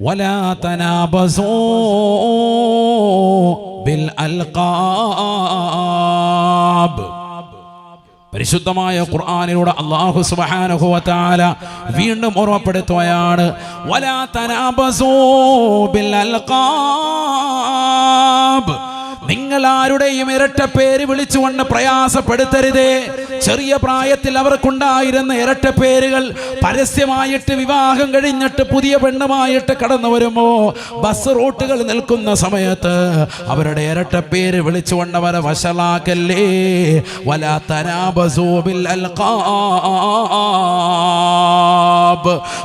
ولا تنابزوا بالألقاب പരിശുദ്ധമായ ഖുർആനിലൂടെ അള്ളാഹു സുബ്ഹാനഹു വ തആല വീണ്ടും ഓർമ്മപ്പെടുത്തുകയാണ് വലാ തനാബസൂ ബിൽ അൽഖാബ് നിങ്ങൾ ആരുടെയും ഇരട്ട പേര് വിളിച്ചുകൊണ്ട് പ്രയാസപ്പെടുത്തരുതേ. ചെറിയ പ്രായത്തിൽ അവർക്കുണ്ടായിരുന്ന ഇരട്ട പേരുകൾ പരസ്യമായിട്ട് വിവാഹം കഴിഞ്ഞിട്ട് പുതിയ പെണ്ണുമായിട്ട് കടന്നു വരുമ്പോ ബസ് റൂട്ടുകൾ നിൽക്കുന്ന സമയത്ത് അവരുടെ ഇരട്ട പേര് വിളിച്ചുകൊണ്ട് അവരെ വഷളാക്കല്ലേ. വലാ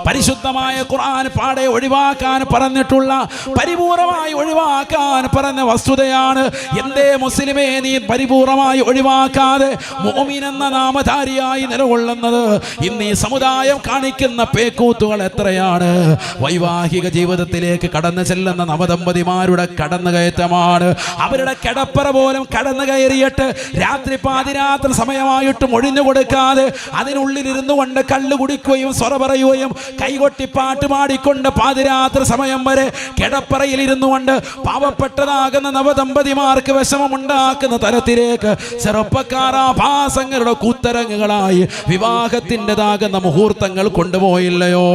പരിശുദ്ധമായ ഖുർആൻ പാടെ ഒഴിവാക്കാൻ പറഞ്ഞിട്ടുള്ള പരിപൂർണമായി ഒഴിവാക്കാൻ പറഞ്ഞ വസ്തുതയാണ് എന്തേ മുസ്ലിമേ നീ പരിപൂർണമായി ഒഴിവാക്കാതെ മോമിൻ എന്ന നാമധാരിയായി നിലകൊള്ളുന്നത്? ഇന്ന് ഈ സമുദായം കാണിക്കുന്ന പേക്കൂത്തുകൾ എത്രയാണ്? വൈവാഹിക ജീവിതത്തിലേക്ക് കടന്നു ചെല്ലുന്ന നവദമ്പതിമാരുടെ കടന്നുകയറ്റമാണ്. അവരുടെ കിടപ്പറ പോലും കടന്നു കയറിയിട്ട് രാത്രി പാതിരാത്രി സമയമായിട്ടും ഒഴിഞ്ഞു കൊടുക്കാതെ അതിനുള്ളിൽ ഇരുന്നു കൊണ്ട് കള്ളു കുടിക്കുകയും സ്വറ പറയുകയും കൈകൊട്ടി പാട്ട് പാടിക്കൊണ്ട് പാതിരാത്രി സമയം വരെ കിടപ്പറയിൽ ഇരുന്നു കൊണ്ട് പാവപ്പെട്ടതാകുന്ന നവദമ്പതിമാർക്ക് വിഷമമുണ്ടാക്കുന്ന തരത്തിലേക്ക് ചെറുപ്പക്കാർ ആഭാസങ്ങളുടെ കൂത്തരങ്ങുകളായി വിവാഹത്തിന്റെതാകുന്ന മുഹൂർത്തങ്ങൾ കൊണ്ടുപോയില്ലയോ?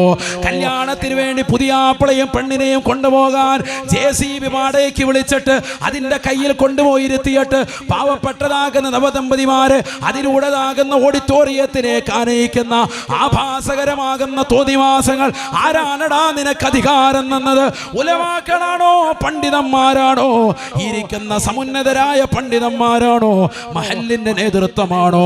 കല്യാണത്തിന് വേണ്ടി പുതിയ ആപ്പിളയും പെണ്ണിനെയും കൊണ്ടുപോകാൻ ജെ സി ബി വാടകയ്ക്ക് വിളിച്ചിട്ട് അതിന്റെ കയ്യിൽ കൊണ്ടുപോയിരുത്തിയിട്ട് പാവപ്പെട്ടതാകുന്ന നവദമ്പതിമാര് അതിലൂടെതാകുന്ന ഓഡിറ്റോറിയത്തിലേക്ക് ആനയിക്കുന്ന ആഭാസകരമാകുന്ന തോതിവാസങ്ങൾ ആരാണടാ നിനക്ക് അധികാരം എന്നത് ഉലവാക്കളാണോ പണ്ഡിതന്മാരാണോ? ഇരിക്കുന്ന സമുന്നതരായ പണ്ഡിതന്മാരാണോ? മഹല്ലിന്റെ നേതൃത്വമാണോ?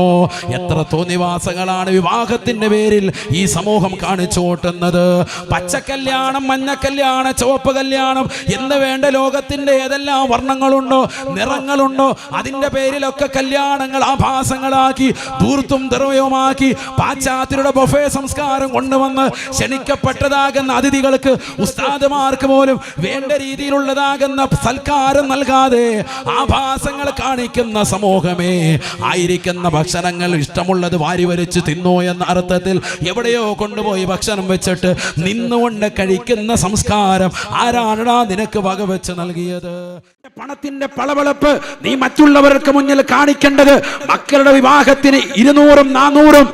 എത്ര തോന്നിവാസങ്ങളാണ് വിവാഹത്തിന്റെ പേരിൽ ഈ സമൂഹം കാണിച്ചു കൂട്ടുന്നത്? പച്ചക്കല്യാണം മഞ്ഞക്കല്യാണം ചുവപ്പ് കല്യാണം എന്ന് വേണ്ട ലോകത്തിന്റെ ഏതെല്ലാം വർണങ്ങളുണ്ടോ നിറങ്ങളുണ്ടോ അതിന്റെ പേരിലൊക്കെ കല്യാണങ്ങൾ ആഭാസങ്ങളാക്കി ദൂർത്തും ദുർവയവുമാക്കി പാശ്ചാത്യരുടെ ബൊഫേ സംസ്കാരം കൊണ്ടുവന്ന് ക്ഷണിക്കപ്പെട്ടതാകുന്ന അതിഥികൾക്ക് ഉസ്താദുമാർക്ക് പോലും വേണ്ട രീതിയിലുള്ളതാകുന്ന സൽക്കാരം നൽകാതെ ആഭാസങ്ങൾ കാണിക്കുന്ന സമൂഹമേ. ആയിരിക്കുന്ന ഭക്ഷണങ്ങൾ ഇഷ്ടമുള്ളത് വാരി വലിച്ച് തിന്നോ എന്ന അർത്ഥത്തിൽ എവിടെയോ കൊണ്ടുപോയി ഭക്ഷണം വെച്ചിട്ട് നിന്നുകൊണ്ട് കഴിക്കുന്ന സംസ്കാരം ആരാണടാ നിനക്ക് വകവെച്ച് നൽകിയത്? പണത്തിന്റെ പളവളപ്പ് നീ മറ്റുള്ളവർക്ക് മുന്നിൽ കാണിക്കേണ്ടത് മക്കളുടെ വിവാഹത്തിന് ഇരുന്നൂറും നാനൂറും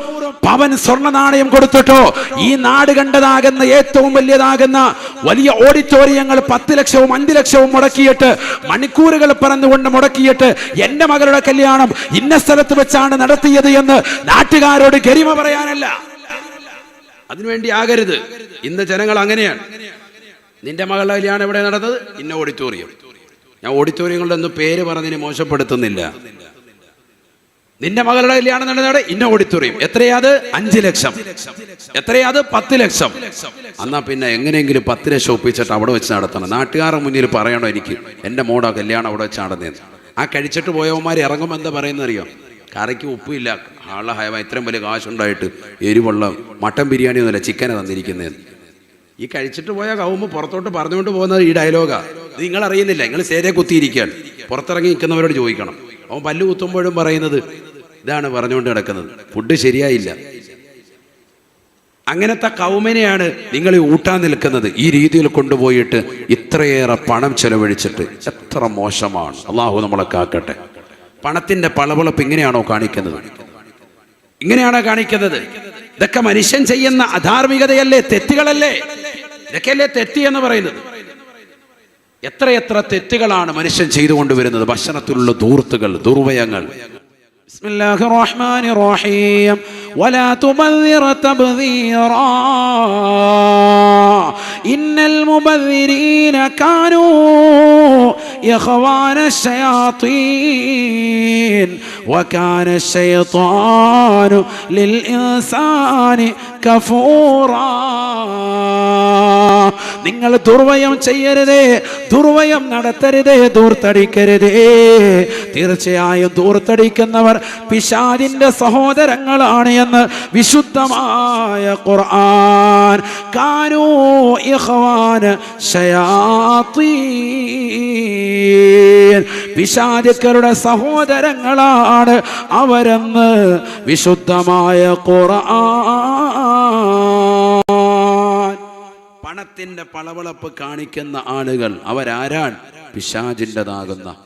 പവൻ സ്വർണ നാണയം കൊടുത്തിട്ടോ. ഈ നാട് കണ്ടതാകുന്ന ഏറ്റവും വലിയതാകുന്ന വലിയ ഓഡിറ്റോറിയങ്ങൾ പത്ത് ലക്ഷവും അഞ്ച് ലക്ഷവും മുടക്കിയിട്ട് മണിക്കൂറുകൾ പറന്നുകൊണ്ട് മുടക്കിയിട്ട് എന്റെ മകളുടെ കല്യാണം ഇന്ന സ്ഥലത്ത് വെച്ചാണ് നടത്തിയത് എന്ന് നാട്ടുകാരോട് ഗരിമ പറയാനല്ല. അതിനുവേണ്ടി ആകരുത്. ഇന്ന് ജനങ്ങൾ അങ്ങനെയാണ്. നിന്റെ മകളുടെ കല്യാണം എവിടെ നടന്നത്? ഇന്ന ഓഡിറ്റോറിയം. ഞാൻ ഓഡിറ്റോറിയങ്ങളുടെ ഒന്നും പേര് പറഞ്ഞതിന് മോശപ്പെടുത്തുന്നില്ല. നിന്റെ മകളുടെ കല്യാണം നടന്നവിടെ ഇന്ന ഓഡിറ്റോറിയം. എത്രയാത്? അഞ്ച് ലക്ഷം. എത്രയാത്? പത്ത് ലക്ഷം. എന്നാ പിന്നെ എങ്ങനെയെങ്കിലും പത്ത് ലക്ഷം ഒപ്പിച്ചിട്ട് അവിടെ വെച്ച് നടത്തണം. നാട്ടുകാരുടെ മുന്നിൽ പറയണോ എനിക്ക്? എന്റെ മോടോ കല്യാണം അവിടെ വെച്ച് നടന്നേ ആ കഴിച്ചിട്ട് പോയവന്മാർ ഇറങ്ങുമ്പോൾ എന്താ പറയുന്ന അറിയോ കറിക്ക് ഉപ്പില്ല. ആളെ ഹയവ ഇത്രയും വലിയ കാശുണ്ടായിട്ട് എരിവുള്ള മട്ടൻ ബിരിയാണി ഒന്നുമില്ല ചിക്കനെ തന്നിരിക്കുന്നത് ഈ കഴിച്ചിട്ട് പോയ കവുമ്പോൾ പുറത്തോട്ട് പറഞ്ഞുകൊണ്ട് പോകുന്നത് ഈ ഡയലോഗാ. നിങ്ങൾ അറിയുന്നില്ല നിങ്ങൾ സേരെ കുത്തിയിരിക്കുകയാണ്. പുറത്തിറങ്ങി നിൽക്കുന്നവരോട് ചോദിക്കണം. അവൻ പല്ല് കുത്തുമ്പോഴും പറയുന്നത് ഇതാണ് പറഞ്ഞുകൊണ്ട് കിടക്കുന്നത്. ഫുഡ് ശരിയായില്ല. അങ്ങനത്തെ കൗമനെയാണ് നിങ്ങൾ ഊട്ടാൻ നിൽക്കുന്നത്. ഈ രീതിയിൽ കൊണ്ടുപോയിട്ട് ഇത്രയേറെ പണം ചെലവഴിച്ചിട്ട് എത്ര മോശമാണ്. അള്ളാഹു നമ്മളെ കാക്കട്ടെ. പണത്തിന്റെ പളവളപ്പ് ഇങ്ങനെയാണോ കാണിക്കുന്നത്? ഇങ്ങനെയാണോ കാണിക്കുന്നത്? ഇതൊക്കെ മനുഷ്യൻ ചെയ്യുന്ന അധാർമികതയല്ലേ? തെറ്റുകളല്ലേ? ഇതൊക്കെയല്ലേ തെറ്റി എന്ന് പറയുന്നത്? എത്രയെത്ര തെറ്റുകളാണ് മനുഷ്യൻ ചെയ്തുകൊണ്ടുവരുന്നത്? ഭക്ഷണത്തിലുള്ള ദൂർത്തുകൾ ദുർവയങ്ങൾ بسم الله الرحمن الرحيم. ولا تبذر تبذيرا. إن المبذرين كانوا إخوان الشياطين. وكان الشيطان للإنسان كفورا നിങ്ങൾ ദുർവയം ചെയ്യരുതേ ദുർവയം നടത്തരുതേ ദൂർത്തടിക്കരുതേ തീർച്ചയായും ദൂർത്തടിക്കുന്നവർ പിശാദിന്റെ സഹോദരങ്ങളാണ് എന്ന് വിശുദ്ധമായ ഖുർആൻ കാനൂ ഇഖ്വാന ശയാത്തീൻ പിശാചുക്കളുടെ സഹോദരങ്ങളാണ് അവരെന്ന് വിശുദ്ധമായ ഖുർആൻ. പണത്തിന്റെ പളവളപ്പ് കാണിക്കുന്ന ആളുകൾ അവരാരാണ്? പിശാചിന്റെതാകുന്ന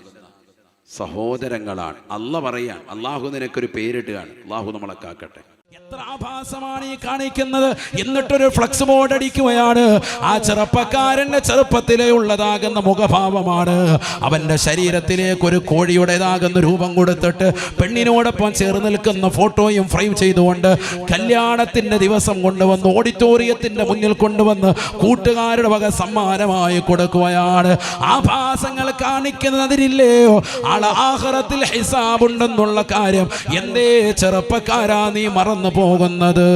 സഹോദരങ്ങളാണ്. അല്ല പറയാൻ അള്ളാഹു നിനക്കൊരു പേരിട്ടുകയാണ് അള്ളാഹു നമ്മളെ കാക്കട്ടെ. എത്ര ആഭാസമാണ് ഈ കാണിക്കുന്നത്. എന്നിട്ടൊരു ഫ്ലക്സ് ബോർഡ് അടിക്കുകയാണ്. ആ ചെറുപ്പക്കാരന്റെ ചെറുപ്പത്തിലെ ഉള്ളതാകുന്ന മുഖഭാവമാണ്. അവന്റെ ശരീരത്തിലേക്ക് ഒരു കോഴിയുടേതാകുന്ന രൂപം കൊടുത്തിട്ട് പെണ്ണിനോടൊപ്പം ചേർന്ന് നിൽക്കുന്ന ഫോട്ടോയും ഫ്രെയിം ചെയ്തുകൊണ്ട് കല്യാണത്തിന്റെ ദിവസം കൊണ്ടുവന്ന് ഓഡിറ്റോറിയത്തിന്റെ മുന്നിൽ കൊണ്ടുവന്ന് കൂട്ടുകാരുടെ വക സമ്മാനമായി കൊടുക്കുകയാണ്. ആഭാസങ്ങൾ കാണിക്കുന്നതിനില്ലയോ ആളെ ആഹ്റത്തിൽ ഹിസാബുണ്ടെന്നുള്ള കാര്യം. എന്തേ ചെറുപ്പക്കാരാ നീ മറന്നു പോകുന്നത്.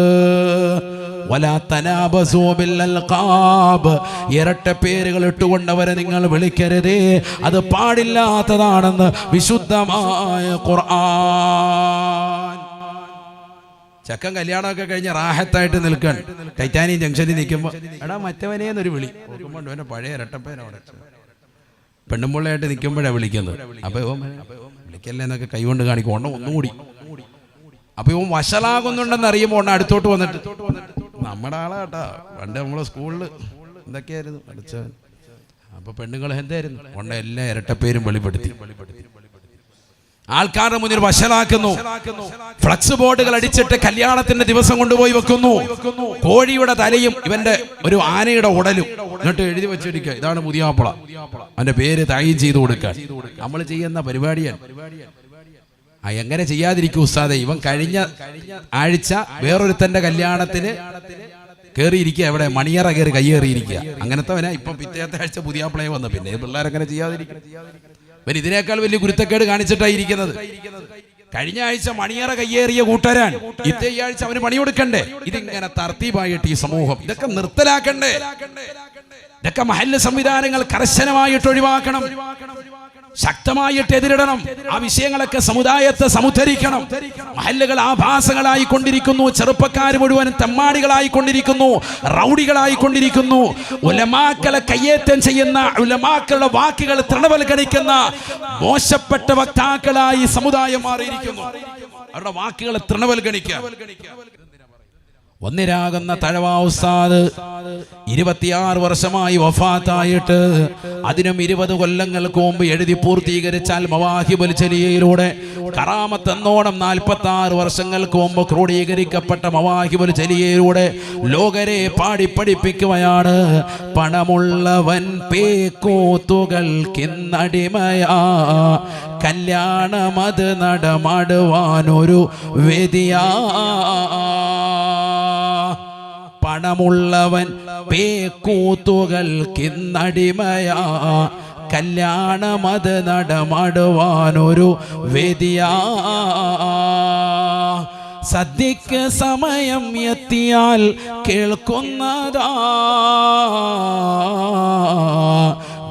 ബിൽ അൽഖാബ്. ഇരട്ട പേരുകൾ ഇട്ടുകൊണ്ടവരെ നിങ്ങൾ വിളിക്കരുതേ. അത് പാടില്ലാത്തതാണെന്ന് വിശുദ്ധമായ ഖുർആൻ. ചക്കൻ കല്യാണമൊക്കെ കഴിഞ്ഞ് റാഹത്തായിട്ട് നിൽക്കാൻ. ടൈറ്റാനിയം ജംഗ്ഷനിൽ നിൽക്കുമ്പോൾ എടാ മറ്റവനേന്നൊരു വിളി. നോക്കുമ്പോൾ പഴയ ഇരട്ടപ്പേനവിടെ പെണ്ണുമ്പിള്ളയായിട്ട് നിൽക്കുമ്പോഴാണ് വിളിക്കുന്നത്. അപ്പൊ ഇവൻ വിളിക്കല്ലേ എന്നൊക്കെ കൈകൊണ്ട് കാണിക്കും. ഒന്നും ഒന്നുകൂടി. അപ്പൊ ഇവൻ വഷളാകുന്നുണ്ടെന്ന് അറിയുമ്പോൾ അടുത്തോട്ട് വന്നിട്ട്. നമ്മുടെ ആളാ കേട്ടാ പണ്ട് നമ്മളെ സ്കൂളിൽ എന്തൊക്കെയായിരുന്നു പഠിച്ചവൻ. അപ്പൊ പെണ്ണുങ്ങൾ എന്തായിരുന്നു? ഉണ്ട എല്ലാ ഇരട്ടപ്പേരും വെളിപ്പെടുത്തി. ആൾക്കാരുടെ മുന്നിൽ വഷളാക്കുന്നു. ഫ്ലക്സ് ബോർഡുകൾ അടിച്ചിട്ട് കല്യാണത്തിന്റെ ദിവസം കൊണ്ടുപോയി വെക്കുന്നു. കോഴിയുടെ തലയും ഇവന്റെ ഒരു ആനയുടെ ഉടലും. എന്നിട്ട് എഴുതി വെച്ചിരിക്കുക ഇതാണ് മുതിയാപ്പള. അവന്റെ പേര് തയ്യം ചെയ്തു കൊടുക്കാൻ. നമ്മൾ ചെയ്യുന്ന പരിപാടിയാണ്. ആ എങ്ങനെ ചെയ്യാതിരിക്കും ഉസ്താദെ. ഇവൻ കഴിഞ്ഞ ആഴ്ച വേറൊരുത്തന്റെ കല്യാണത്തിന് കയറിയിരിക്കുക എവിടെ? മണിയറ കയറി കയ്യേറിയിരിക്കുക. അങ്ങനത്തെ ഇപ്പം പിറ്റേത്തെ ആഴ്ച പുതിയ പ്ലേ വന്നു. പിന്നെ പിള്ളേരങ്ങനെ ചെയ്യാതിരിക്കും. ഇവൻ ഇതിനേക്കാൾ വലിയ ഗുരുത്തക്കേട് കാണിച്ചിട്ടായിരിക്കുന്നത് കഴിഞ്ഞ ആഴ്ച മണിയറ കയ്യേറിയ കൂട്ടരാൻ ഇത്തേ ആഴ്ച അവന് പണി കൊടുക്കണ്ടേ? ഇതിങ്ങനെ തർത്തീപായിട്ട് ഈ സമൂഹം ഇതൊക്കെ നിർത്തലാക്കണ്ടേ? ഇതൊക്കെ മഹല്ല് സംവിധാനങ്ങൾ കർശനമായിട്ട് ഒഴിവാക്കണം. ശക്തമായിട്ട് എതിരിടണം. ആ വിഷയങ്ങളൊക്കെ സമുദായത്തെ സമുദ്ധരിക്കണം. മഹല്ലുകൾ ആഭാസങ്ങളായി കൊണ്ടിരിക്കുന്നു ചെറുപ്പക്കാർ മുഴുവൻ തെമ്മാടികളായി കൊണ്ടിരിക്കുന്നു റൗഡികളായി കൊണ്ടിരിക്കുന്നു ഉലമാക്കളെ കയ്യേറ്റം ചെയ്യുന്ന ഉലമാക്കളുടെ വാക്കുകൾ തൃണവൽഗണിക്കുന്ന മോശപ്പെട്ട വക്താക്കളായി സമുദായം മാറിയിരിക്കുന്നു. അവരുടെ വാക്കുകളെ തൃണവൽഗണിക്കുക. ഒന്നിരാകുന്ന തഴവാസാദ് ഇരുപത്തിയാറ് വർഷമായി വഫാത്തായിട്ട്. അതിനും ഇരുപത് കൊല്ലങ്ങൾക്ക് മുമ്പ് എഴുതി പൂർത്തീകരിച്ചാൽ മവാഹിബുൽ ചലിയയിലൂടെ കറാമത്ത് നാൽപ്പത്തി ആറ് വർഷങ്ങൾക്ക് മുമ്പ് ക്രോഡീകരിക്കപ്പെട്ട മവാഹിബുൽ ചലിയയിലൂടെ ലോകരെ പാടി പഠിപ്പിക്കുകയാണ്. പണമുള്ളവൻ പേക്കൂത്തുകൾക്കിന്നടിമയാ കല്യാണമത് നടമാടുവാനൊരു വേദിയാ. പണമുള്ളവൻ പേക്കൂത്തുകൾക്കിന്നടിമയാ കല്യാണമത് നടമാടുവാനൊരു വേദിയാ. സദ്യക്ക് സമയം എത്തിയാൽ കേൾക്കുന്നതാ.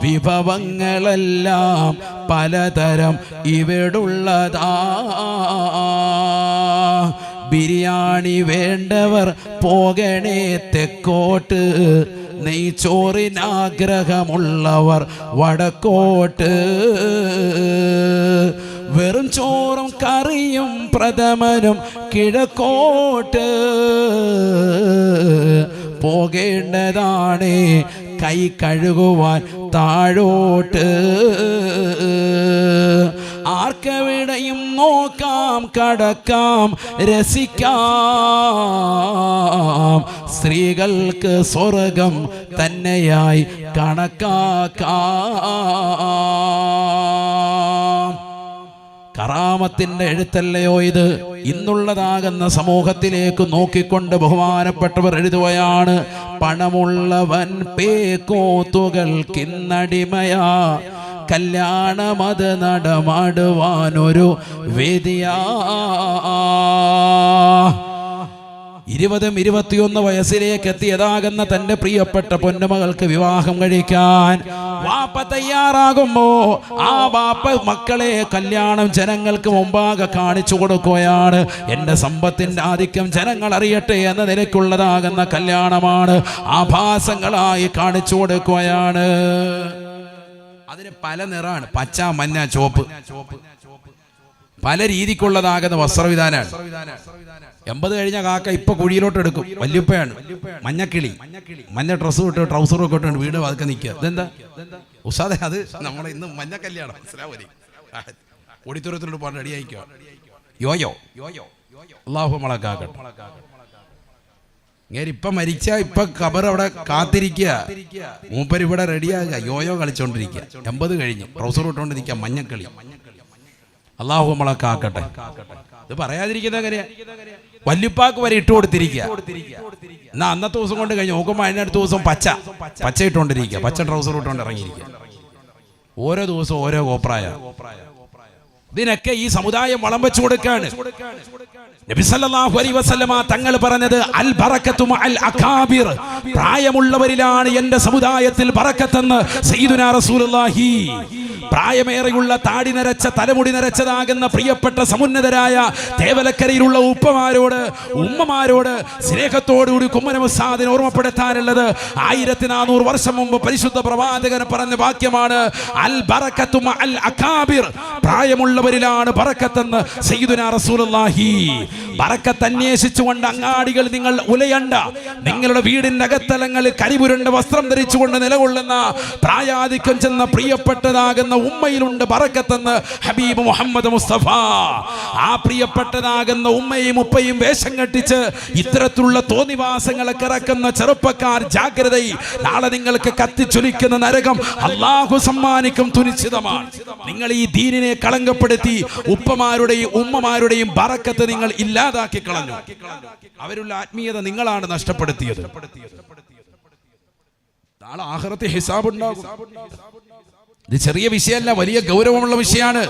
വിഭവങ്ങളെല്ലാം പലതരം ഇവിടുള്ളതാ. ബിരിയാണി വേണ്ടവർ പോകണേ തെക്കോട്ട്. നെയ്ച്ചോറിനാഗ്രഹമുള്ളവർ വടക്കോട്ട്. വെറും ചോറും കറിയും പ്രഥമനും കിഴക്കോട്ട്. പോകേണ്ടതാണ് കൈ കഴുകുവാൻ താഴോട്ട്. ആർക്കെവിടെയും നോക്കാം കടക്കാം രസിക്കാം. സ്ത്രീകൾക്ക് സ്വർഗം തന്നെയായി കണക്കാക്കാം. കറാമത്തിന്റെ എഴുത്തല്ലയോ ഇത്? ഇന്നുള്ളതാകുന്ന സമൂഹത്തിലേക്ക് നോക്കിക്കൊണ്ട് ബഹുമാനപ്പെട്ടവർ എഴുതുകയാണ് പണമുള്ളവൻ പേക്കോത്തുകൾക്കിന്നടിമയാ കല്യാണമത് നടമാടുവാനൊരു വേദിയാ. ഇരുപതും ഇരുപത്തിയൊന്ന് വയസ്സിലേക്ക് എത്തിയതാകുന്ന തന്റെ പ്രിയപ്പെട്ട പൊന്നുമകൾക്ക് വിവാഹം കഴിക്കാൻ വാപ്പ തയ്യാറാകുമ്പോ ആ വാപ്പ മക്കളെ കല്യാണം ജനങ്ങൾക്ക് മുമ്പാകെ കാണിച്ചു കൊടുക്കുകയാണ്. എന്റെ സമ്പത്തിന്റെ ആധിക്യം ജനങ്ങൾ അറിയട്ടെ എന്ന നിലയ്ക്കുള്ളതാകുന്ന കല്യാണമാണ് ആഭാസങ്ങളായി കാണിച്ചു കൊടുക്കുകയാണ്. അതിന് പല നിറാണ്. പച്ച മഞ്ഞ ചോപ്പ് പല രീതിക്കുള്ളതാകുന്ന വസ്ത്രവിധാനാണ് എൺപത് കഴിഞ്ഞ കാക്ക ഇപ്പൊ കുഴിയിലോട്ട് എടുക്കും. വല്യപ്പയാണ്. മഞ്ഞക്കിളി. മഞ്ഞ ഡ്രസ്സ് ഇട്ട് ട്രൗസർ ഒക്കെ ഇട്ടുണ്ട് വീട് അതൊക്കെ നിൽക്കുക. ഇതെന്താ? ഉസാദെ അത് നമ്മളെ ഇന്ന് മഞ്ഞ കല്യാണം. മനസ്സിലാവരി ഓഡിറ്റോറിയത്തിലോട്ട് പോകാൻ റെഡിയായിക്കോ യോയോ? അള്ളാഹു നമ്മളെ കാക്കട്ടെ. ഇങ്ങനെ ഇപ്പൊ മരിച്ച ഇപ്പൊ ഖബർ അവിടെ കാത്തിരിക്കുക. മൂപ്പര് ഇവിടെ റെഡിയാകുക യോയോ കളിച്ചോണ്ടിരിക്കുക. എൺപത് കഴിഞ്ഞു. ട്രൗസർ ഇട്ടുകൊണ്ട് നിൽക്കുക. മഞ്ഞക്കളി. അള്ളാഹു നമ്മളെ കാക്കട്ടെ. ഇത് പറയാതിരിക്കുന്ന എങ്ങനെയാ? വല്യുപ്പാക്ക് വരെ ഇട്ട് കൊടുത്തിരിക്കുക. എന്നാ അന്നത്തെ ദിവസം കൊണ്ട് കഴിഞ്ഞു അതിന്റെ അടുത്ത ദിവസം പച്ച. പച്ച ഇട്ടുകൊണ്ടിരിക്കുക. പച്ച ട്രൗസർ ഇട്ടുകൊണ്ട് ഇറങ്ങിയിരിക്കുക. ഓരോ ദിവസവും ഓരോ കോപ്രായ ഇതിനൊക്കെ ഈ സമുദായം വളം വെച്ചു കൊടുക്കാണ് നബി സല്ലല്ലാഹു അലൈഹി വസല്ലമ തങ്ങൾ പറഞ്ഞത് അൽ ബറക്കത്തു അൽ അകാബിർ. പ്രായമുള്ളവരിലാണ് എന്റെ സമുദായത്തിൽ ബറക്കത്തെന്ന് സയ്യിദുനാ റസൂലുള്ളാഹി. പ്രായമേറെയുള്ള താടി നരച്ച തലമുടി നരച്ചതാകുന്ന പ്രിയപ്പെട്ട സമുന്നതരായ തേവലക്കരയിലുള്ള ഉപ്പമാരോട് ഉമ്മമാരോട് സ്നേഹത്തോടുകൂടി കുമ്മനമുസാദിനെ ഓർമ്മപ്പെടുത്താനുള്ളത് ആയിരത്തി നാനൂറ് വർഷം മുമ്പ് പരിശുദ്ധ പ്രവാചകൻ പറഞ്ഞ വാക്യമാണ് അൽ ബറക്കത്തു അൽ അകാബിർ. പ്രായമുള്ളവരിലാണ് ബറക്കത്തെന്ന് സയ്യിദുനാ റസൂലുള്ളാഹി. ബറക്കത്ത് അന്വേഷിച്ചുകൊണ്ട് അങ്ങാടികൾ നിങ്ങൾ ഉലയണ്ട. നിങ്ങളുടെ വീടിന്റെ അകത്തലങ്ങളിൽ കരിപുരണ്ട വസ്ത്രം ധരിച്ചുകൊണ്ട് നിലകൊള്ളുന്ന പ്രായാധിക്യം ചെന്ന പ്രിയപ്പെട്ടതാകുന്ന ഉമ്മയിലുണ്ട് പറക്കത്തെന്ന് ഹബീബ് മുഹമ്മദ് മുസ്തഫ. ആ പ്രിയപ്പെട്ടതാകുന്ന ഉമ്മയും ഉപ്പയും വേഷം കെട്ടിച്ച് ഇത്തരത്തിലുള്ള തോന്നിവാസങ്ങളെ കിറക്കുന്ന ചെറുപ്പക്കാർ ജാഗ്രത നാളെ നിങ്ങൾക്ക് കത്തിച്ചൊലിക്കുന്ന നരകം അള്ളാഹു സമ്മാനിക്കും തുനിശ്ചിതമാണ്. നിങ്ങൾ ഈ ദീനിനെ കളങ്കപ്പെടുത്തി ഉപ്പമാരുടെയും ഉമ്മമാരുടെയും ബറക്കത്ത് നിങ്ങൾ ഇല്ലാതാക്കി കളഞ്ഞു അവരുള്ള ആത്മീയത നിങ്ങളാണ് നഷ്ടപ്പെടുത്തിയത്. നാളെ ആഹ്റത്തെ ഹിസാബുണ്ടാകും. ഇത് ചെറിയ വിഷയമല്ല വലിയ ഗൗരവമുള്ള വിഷയമാണ്.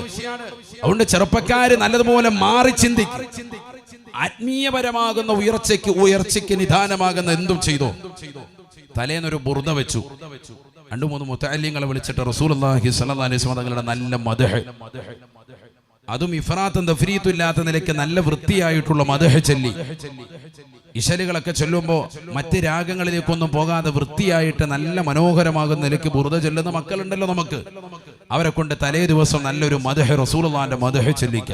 അതുകൊണ്ട് ചെറുപ്പക്കാര് നല്ലതുപോലെ മാറി ചിന്തിക്കും. ആത്മീയപരമാകുന്ന ഉയർച്ചയ്ക്ക് ഉയർച്ചയ്ക്ക് നിധാനമാകുന്ന എന്തും ചെയ്തോ? തലേന്നൊരു ബുർദ വെച്ചു. രണ്ടു മൂന്ന് മുത്താലിങ്ങളെ വിളിച്ചിട്ട് സ്വല്ലല്ലാഹി അലൈഹി വസല്ലം തങ്ങളുടെ നല്ല മദഹ്. അതും ഇഫ്രാത്തും തഫ്രീത്തും ഇല്ലാത്ത നിലയ്ക്ക് നല്ല വൃത്തിയായിട്ടുള്ള മദഹ് ചൊല്ലി. ഇശലുകളൊക്കെ ചൊല്ലുമ്പോൾ മറ്റ് രാഗങ്ങളിലേക്കൊന്നും പോകാതെ വൃത്തിയായിട്ട് നല്ല മനോഹരമാകുന്ന നിലയ്ക്ക് ബുറുത ചൊല്ലുന്ന മക്കളുണ്ടല്ലോ നമുക്ക്. അവരെ കൊണ്ട് തലേ ദിവസം നല്ലൊരു മദഹ് റസൂലുള്ളാന്റെ മധുഹ ചൊല്ലിക്ക.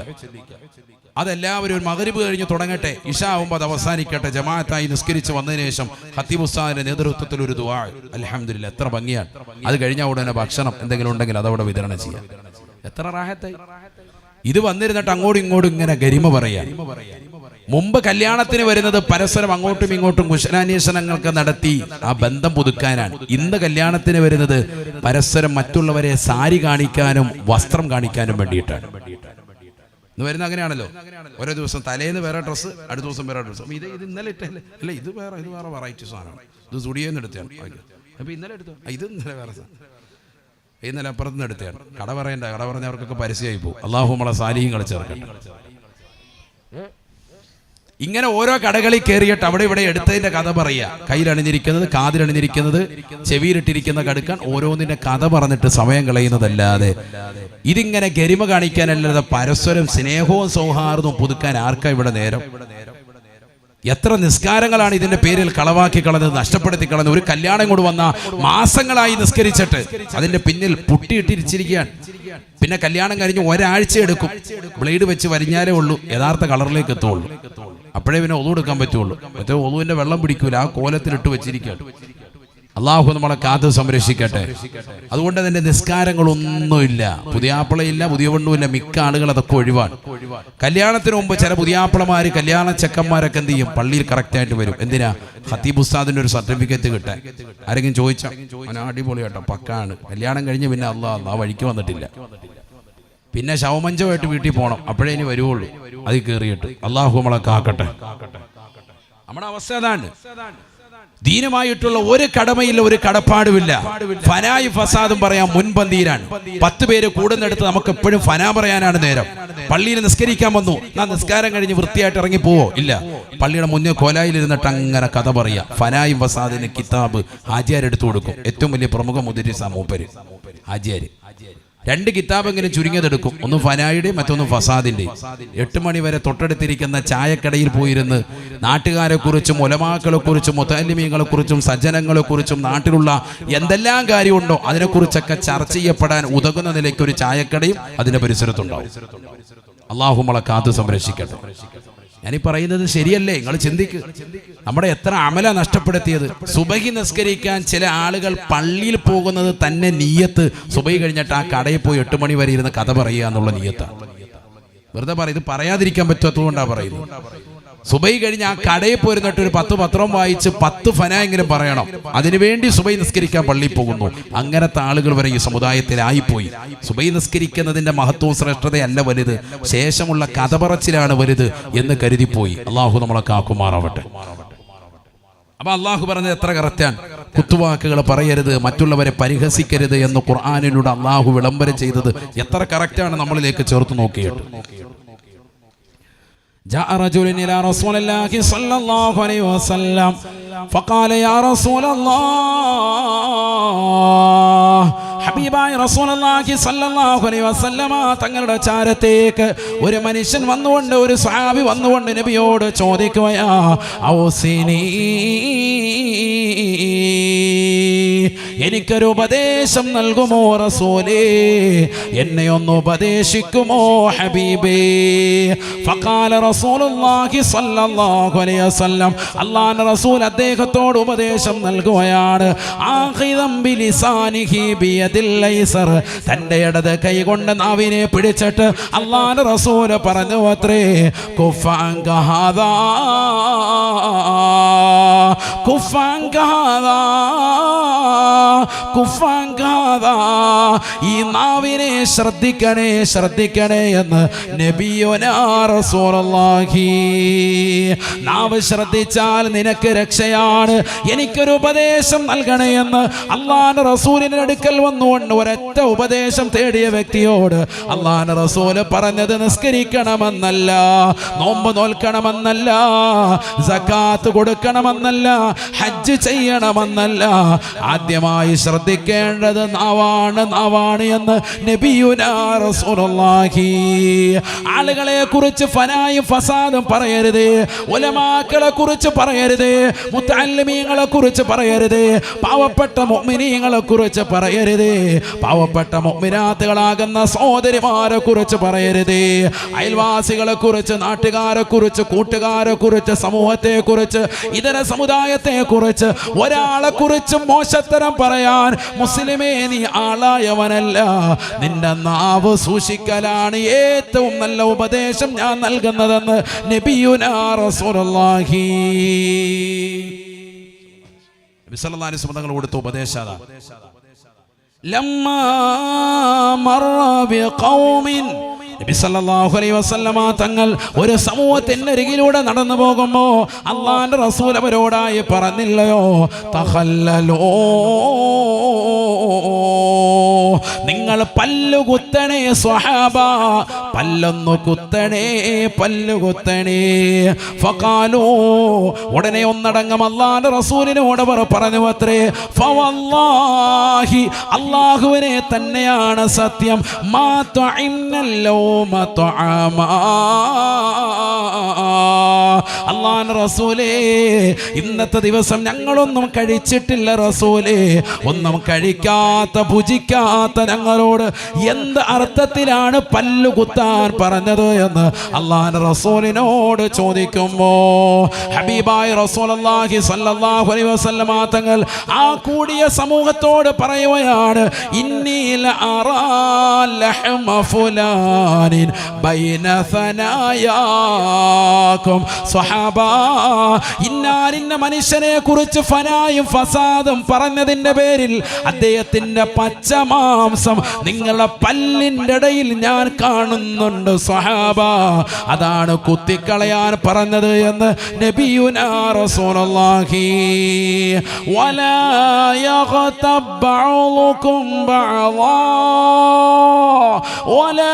അതെല്ലാവരും ഒരു മകരിബ് കഴിഞ്ഞ് തുടങ്ങട്ടെ. ഇഷ ആവുമ്പോൾ അത് അവസാനിക്കട്ടെ. ജമാഅത്തായി നിസ്കരിച്ച് വന്നതിന് ശേഷം ഹത്തീബ് ഉസ്താദിന്റെ നേതൃത്വത്തിൽ ഒരു ദുവാ അലഹമില്ല എത്ര ഭംഗിയാണ്. അത് കഴിഞ്ഞ ഉടനെ ഭക്ഷണം എന്തെങ്കിലും ഉണ്ടെങ്കിൽ അതവിടെ വിതരണം ചെയ്യാം. എത്ര റാഹത്തായി? ഇത് വന്നിരുന്നിട്ട് അങ്ങോട്ടും ഇങ്ങോട്ടും ഇങ്ങനെ ഗരിമ പറയാ. മുമ്പ് കല്യാണത്തിന് വരുന്നത് പരസ്പരം അങ്ങോട്ടും ഇങ്ങോട്ടും കുശലാന്വേഷണങ്ങൾക്ക് നടത്തി ആ ബന്ധം പുതുക്കാനാണ്. ഇന്ന് കല്യാണത്തിന് വരുന്നത് പരസ്പരം മറ്റുള്ളവരെ സാരി കാണിക്കാനും വസ്ത്രം കാണിക്കാനും വേണ്ടിയിട്ടാണ്. ഇന്ന് വരുന്ന അങ്ങനെയാണല്ലോ. ഓരോ ദിവസം തലേന്ന് വേറെ ഡ്രസ്സ് അടുത്ത ദിവസം വേറെ ഡ്രസ്സ്. ഇത് ഇത് ഇന്നലെ ഇട്ടല്ലേ അല്ല ഇത് വേറെ ഇത് വേറെ വെറൈറ്റി സാധനമാണ്. ഇത് സ്റ്റുഡിയോന്ന് എടുത്തതാണ്. അപ്പൊ ഇന്നലെ എടുത്തു? ഇത് ഇന്നലെ വേറെ സാധനം. ഇന്നലെ അപ്പുറത്ത് നിന്ന് എടുത്തേ കട പറയണ്ട കട പറഞ്ഞവർക്കൊക്കെ പരസ്യമായി പോകും അള്ളാഹു നമ്മളെ സാലിയും കളിച്ചിറക്കണം ഇങ്ങനെ ഓരോ കടകളിൽ കയറിയിട്ട് അവിടെ ഇവിടെ എടുത്തതിന്റെ കഥ പറയുക. കയ്യിലണിഞ്ഞിരിക്കുന്നത് കാതിലണിഞ്ഞിരിക്കുന്നത് ചെവിയിലിട്ടിരിക്കുന്ന കടുക്കാൻ ഓരോന്നിന്റെ കഥ പറഞ്ഞിട്ട് സമയം കളയുന്നതല്ലാതെ. ഇതിങ്ങനെ ഗരിമ കാണിക്കാനല്ലാതെ പരസ്പരം സ്നേഹവും സൗഹാർദ്ദവും പുതുക്കാൻ ആർക്കാ ഇവിടെ നേരം? എത്ര നിസ്കാരങ്ങളാണ് ഇതിന്റെ പേരിൽ കളവാക്കി കളഞ്ഞത് നഷ്ടപ്പെടുത്തി കളഞ്ഞത്? ഒരു കല്യാണം കൊണ്ട് വന്ന മാസങ്ങളായി നിസ്കരിച്ചിട്ട് അതിന്റെ പിന്നിൽ പുട്ടിയിട്ടിരിച്ചിരിക്കുകയാണ്. പിന്നെ കല്യാണം കഴിഞ്ഞ് ഒരാഴ്ച എടുക്കും. ബ്ലേഡ് വെച്ച് വരിഞ്ഞാലേ ഉള്ളൂ യഥാർത്ഥ കളറിലേക്ക് എത്തുള്ളൂ. അപ്പോഴേ പിന്നെ ഒതു എടുക്കാൻ പറ്റുള്ളൂ. മറ്റേ ഒതുവിന്റെ വെള്ളം പിടിക്കൂല ആ കോലത്തിലിട്ട് വെച്ചിരിക്കുകയാണ്. അള്ളാഹു നമ്മളെ കാത്ത് സംരക്ഷിക്കട്ടെ. അതുകൊണ്ട് അതിന്റെ നിസ്കാരങ്ങളൊന്നുമില്ല. പുതിയാപ്പിളയില്ല പുതിയ പെണ്ണുമില്ല. മിക്ക ആളുകൾ അതൊക്കെ ഒഴിവാണ്. കല്യാണത്തിന് മുമ്പ് ചില പുതിയാപ്പിളമാര് കല്യാണ ചെക്കന്മാരൊക്കെ എന്ത് ചെയ്യും? പള്ളിയിൽ കറക്റ്റ് ആയിട്ട് വരും. എന്തിനാ? ഹത്തീബ് ഉസ്താദിന്റെ ഒരു സർട്ടിഫിക്കറ്റ് കിട്ടാൻ. ആരെങ്കിലും ചോദിച്ചാൽ അടിപൊളി കേട്ടോ പക്കാണ്. കല്യാണം കഴിഞ്ഞ് പിന്നെ അള്ളാഹ് അള്ളാഹ് വഴിക്ക് വന്നിട്ടില്ല. പിന്നെ ശവമഞ്ചമായിട്ട് വീട്ടിൽ പോകണം അപ്പോഴേ ഇനി വരുവുള്ളൂ. അതിൽ കയറിയിട്ട്. അള്ളാഹു നമ്മളെ കാക്കട്ടെ. നമ്മുടെ അവസ്ഥ അതാണ്. ദീനമായിട്ടുള്ള ഒരു കടമയില്ല ഒരു കടപ്പാടുമില്ല. ഫനായി ഫസാദും പറയാൻ മുൻപന്തിയിലാണ്. പത്ത് പേര് കൂടുന്നിടത്ത് നമുക്ക് എപ്പോഴും ഫന പറയാനാണ് നേരം. പള്ളിയിൽ നിസ്കരിക്കാൻ വന്നു. നാ നിസ്കാരം കഴിഞ്ഞ് വൃത്തിയായിട്ട് ഇറങ്ങി പോവോ? ഇല്ല. പള്ളിയുടെ മുന്നേ കോലായിലിരുന്നിട്ട് അങ്ങനെ കഥ പറയാ. ഫനായി ഫസാദിന് കിതാബ് ഹാജിയാർ എടുത്തു കൊടുക്കും. ഏറ്റവും വലിയ പ്രമുഖ മുതിരി മൂപ്പര്. ഹാജിയാര്. രണ്ട് കിതാബ് എങ്ങനെ ചുരുങ്ങിയതെടുക്കും. ഒന്ന് ഫനായുടെയും മറ്റൊന്ന് ഫസാദിന്റെയും. എട്ട് മണി വരെ തൊട്ടടുത്തിരിക്കുന്ന ചായക്കടയിൽ പോയിരുന്ന് നാട്ടുകാരെ കുറിച്ചും സജ്ജനങ്ങളെ കുറിച്ചും നാട്ടിലുള്ള എന്തെല്ലാം കാര്യമുണ്ടോ അതിനെക്കുറിച്ചൊക്കെ ചർച്ച ചെയ്യപ്പെടാൻ ഉതകുന്ന നിലയ്ക്ക് ഒരു ചായക്കടയും അതിന്റെ പരിസരത്തുണ്ടാവും. അള്ളാഹുമളെ കാത്തു സംരക്ഷിക്കട്ടെ. ഞാനീ പറയുന്നത് ശരിയല്ലേ? നിങ്ങൾ ചിന്തിക്ക്. നമ്മുടെ എത്ര അമല നഷ്ടപ്പെടുത്തിയത്. സുബഹി നിസ്കരിക്കാൻ ചില ആളുകൾ പള്ളിയിൽ പോകുന്നത് തന്നെ നീയത്ത്. സുബഹി കഴിഞ്ഞിട്ട് ആ കടയിൽ പോയി എട്ട് മണി വരെ ഇരുന്ന് കഥ പറയുക എന്നുള്ള നീയത്താണ്. വെറുതെ പറയും ഇത് പറയാതിരിക്കാൻ പറ്റാത്തതുകൊണ്ടാണ് പറയുന്നത്. സുബൈ കഴിഞ്ഞ് ആ കടയിൽ പോരുന്നിട്ട് ഒരു പത്ത് പത്രം വായിച്ച് പത്ത് ഫന എങ്കിലും പറയണം. അതിനുവേണ്ടി സുബൈ നിസ്കരിക്കാൻ പള്ളിയിൽ പോകുന്നു. അങ്ങനത്തെ ആളുകൾ വരെ ഈ സമുദായത്തിലായിപ്പോയി. സുബൈ നിസ്കരിക്കുന്നതിന്റെ മഹത്വവും ശ്രേഷ്ഠതയല്ല വലുത്. ശേഷമുള്ള കഥ പറച്ചിലാണ് വലുത് എന്ന് കരുതിപ്പോയി. അള്ളാഹു നമ്മളെ കാക്കുമാറാവട്ടെ. അപ്പൊ അള്ളാഹു പറഞ്ഞത് എത്ര കറക്റ്റാണ്? കുത്തുവാക്കുകൾ പറയരുത് മറ്റുള്ളവരെ പരിഹസിക്കരുത് എന്ന് ഖുർആാനിലൂടെ അള്ളാഹു വിളംബരം ചെയ്തത് എത്ര കറക്റ്റാണ് നമ്മളിലേക്ക് ചേർത്ത് നോക്കിയിട്ട്? جاء رجل إلى رسول الله صلى الله عليه وسلم فقال يا رسول الله ഹബീബായ റസൂലുള്ളാഹി സ്വല്ലല്ലാഹു അലൈഹി വസല്ലമ തങ്ങളുടെ ചാരത്തേക്ക് ഒരു മനുഷ്യൻ വന്നുകൊണ്ട് ഒരു സ്വഹാബി വന്നുകൊണ്ട് നബിയോട് ചോദിക്കുകയാ ഔസിനി എനിക്കൊരു ഉപദേശം നൽകുമോ റസൂലേ? എന്നെ ഒന്ന് ഉപദേശിക്കുമോ ഹബീബേ? ഫഖാല റസൂലുള്ളാഹി സ്വല്ലല്ലാഹു അലൈഹി വസല്ലം. അല്ലാഹുവിന്റെ റസൂൽ അദ്ദേഹത്തോട് ഉപദേശം നൽകുകയാണ്. ആഖിദം ബിലിസാനിഹി ബിയദിൽ ലൈസർ. തന്റെ ഇടത് കൈകൊണ്ട് നാവിനെ പിടിച്ചിട്ട് അല്ലാഹുവിന്റെ റസൂൽ പറഞ്ഞു അത്രേ കുഫാങ്ക ഹാദാ കുഫാങ്ക ഹാദാ. കുഫാങ്കാതാ ഈ നാവിനെ ശ്രദ്ധിക്കണേ ശ്രദ്ധിക്കണേ എന്ന് നബിയോനാ റസൂലുള്ളാഹി. നാവ് ശ്രദ്ധിച്ചാൽ നിനക്ക് രക്ഷയാണ്. എനിക്കൊരു ഉപദേശം നൽകണേ എന്ന് അള്ളാൻ റസൂലിന്റെ അടുക്കൽ വന്നുകൊണ്ട് ഒരൊറ്റ ഉപദേശം തേടിയ വ്യക്തിയോട് അള്ളാൻ റസൂൽ പറഞ്ഞത് നിസ്കരിക്കണമെന്നല്ല നോമ്പ് നോൽക്കണമെന്നല്ല സക്കാത്ത് കൊടുക്കണമെന്നല്ല ഹജ്ജ് ചെയ്യണമെന്നല്ല. ആദ്യമായി ശ്രദ്ധിക്കേണ്ടത് നാവാണ് നാവാണ് എന്ന് നബിയുനാ റസൂലുള്ളാഹി. ആളുകളെ കുറിച്ച് ഫനായും ഫസാദും പറയരുത് ഉലമാക്കളെ കുറിച്ച് പറയരുത് മുത്തല്ലിമീങ്ങളെ കുറിച്ച് പറയരുത് പാവപ്പെട്ട മൊമിനീങ്ങളെ കുറിച്ച് പറയരുത് പാവപ്പെട്ട മൊമിനാത്തുകളാകുന്ന സഹോദരിമാരെ കുറിച്ച് പറയരുത് അയൽവാസികളെ കുറിച്ച് നാട്ടുകാരെ കുറിച്ച് കൂട്ടുകാരെ കുറിച്ച് സമൂഹത്തെ കുറിച്ച് ഇതര സമുദായത്തെ കുറിച്ച് ഒരാളെ കുറിച്ച് മോശത്തരം പറയാൻ മുസ്ലിമേ നീ ആളായവനല്ല. നിന്റെ നാവ് സൂക്ഷിക്കലാണ് ഏറ്റവും നല്ല ഉപദേശം ഞാൻ നൽകുന്നതെന്ന് നബിയുനാ റസൂലുള്ളാഹി. നബി സല്ലല്ലാഹു അലൈഹി വസല്ലം തങ്ങൾ കൊടുത്ത ഉപദേശം ലമ്മാ മറ ബിഖൗമിൻ നബി സല്ലല്ലാഹു അലൈഹി വസല്ലമ തങ്ങൾ ഒരു സമൂഹത്തിന്റെ അരികിലൂടെ നടന്നു പോകുമ്പോ അള്ളാന്റെ റസൂൽ അവരോടായി പറഞ്ഞില്ലയോ? തഹല്ലലോ. നിങ്ങൾ പല്ലു കുത്തണേ സ്വഹാബ പല്ലൊന്നു കുത്തണേ പല്ലു കുത്തണേ. ഫകാലോ ഉടനെ ഒന്നടങ്ങം അള്ളാന്റെ റസൂലിനോട് പറഞ്ഞു അത്രേ. ഫവല്ലാഹി അള്ളാഹുവിനെ തന്നെയാണ് സത്യം. മാ ത്വഇന്നല്ലോ അള്ളാൻ റസൂലേ ഇന്നത്തെ ദിവസം ഞങ്ങളൊന്നും കഴിച്ചിട്ടില്ല റസൂലേ. ഒന്നും കഴിക്കാത്ത ഭുജിക്കാത്ത ഞങ്ങളോട് എന്ത് അർത്ഥത്തിലാണ് പല്ലുകുത്താൻ പറഞ്ഞത് എന്ന് അള്ളാൻ റസൂലിനോട് ചോദിക്കുമ്പോ ഹബീബായ് റസൂൽ അള്ളാഹി സല്ലല്ലാഹു അലൈഹി വസല്ലമ തങ്ങൾ ആ കൂടിയ സമൂഹത്തോട് പറയുകയാണ് ഇന്നീല അറാ ലഹ്മ ഖുർആനിൻ ബൈന ഫനായാക്കും സ്വഹാബ ഇന്നാലിന്ന മനുഷ്യനെ കുറിച്ച് ഫനായും ഫസാദും പറഞ്ഞതിന്റെ പേരിൽ അദ്ദേഹത്തിന്റെ പച്ചമാംസം നിങ്ങളുടെ പല്ലിന്റെ ഇടയിൽ ഞാൻ കാണുന്നുണ്ട്. സ്വഹാബ അതാണ് കുത്തിക്കളയാൻ പറഞ്ഞത് എന്ന് നബിയുന റസൂലുള്ളാഹി. വലാ യഗ്തബ് ബഅളുകും ബഅളാ വലാ